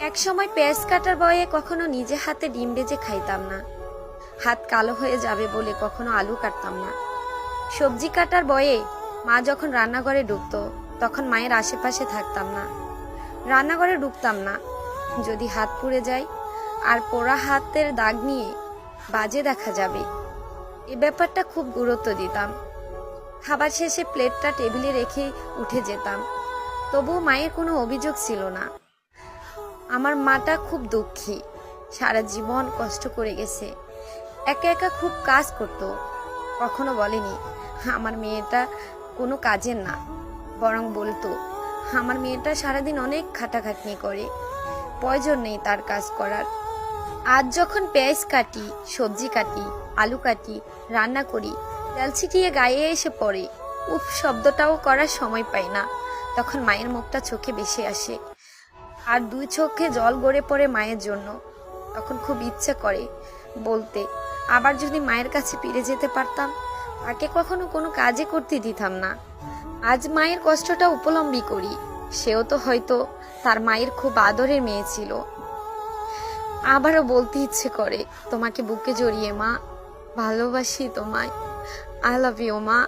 এক সময় পেঁয়াজ কাটার বয়ে কখনো নিজে হাতে ডিম বেজে খাইতাম না। হাত কালো হয়ে যাবে বলে কখনো আলু কাটতাম না। সবজি কাটার বয়ে মা যখন রান্নাঘরে ঢুকতো, তখন মায়ের আশেপাশে থাকতাম না। রান্নাঘরে ঢুকতাম না। যদি হাত পুড়ে যায় আর পোড়া হাতের দাগ নিয়ে বাজে দেখা যাবে। এ ব্যাপারটা খুব গুরুত্ব দিতাম। খাবার শেষে প্লেটটা টেবিলে রেখে উঠে যেতাম। তবুও মায়ের কোনো অভিযোগ ছিল না। আমার মাটা খুব দুঃখী। সারা জীবন কষ্ট করে গেছে। একা একা খুব কাজ করত। কখনো বলেনি, আমার মেয়েটা কোনো কাজের না। বরং বলতো, আমার মেয়েটা সারাদিন অনেক খাটাখাটনি করে। প্রয়োজন নেই তার কাজ করার। আজ যখন পেঁয়াজ কাটি, সবজি কাটি, আলু কাটি, রান্না করি, তেল ছিটিয়ে গায়ে এসে পড়ে, উফ, শব্দটাও করার সময় পাই না। তখন মায়ের মুখটা চোখে বেশি আসে। আর দুই চোখে জল গড়ে পড়ে মায়ের জন্য। তখন খুব ইচ্ছে করে বলতে, আবার যদি মায়ের কাছে ফিরে যেতে পারতাম, তাকে কখনো কোনো কাজে করতে দিতাম না। আজ মায়ের কষ্টটা উপলম্বী করি। সেও তো হয়তো তার মায়ের খুব আদরের মেয়ে ছিল। আবারও বলতে ইচ্ছে করে, তোমাকে বুকে জড়িয়ে মা, ভালোবাসি তোমায়। আই লাভ ইউ মা।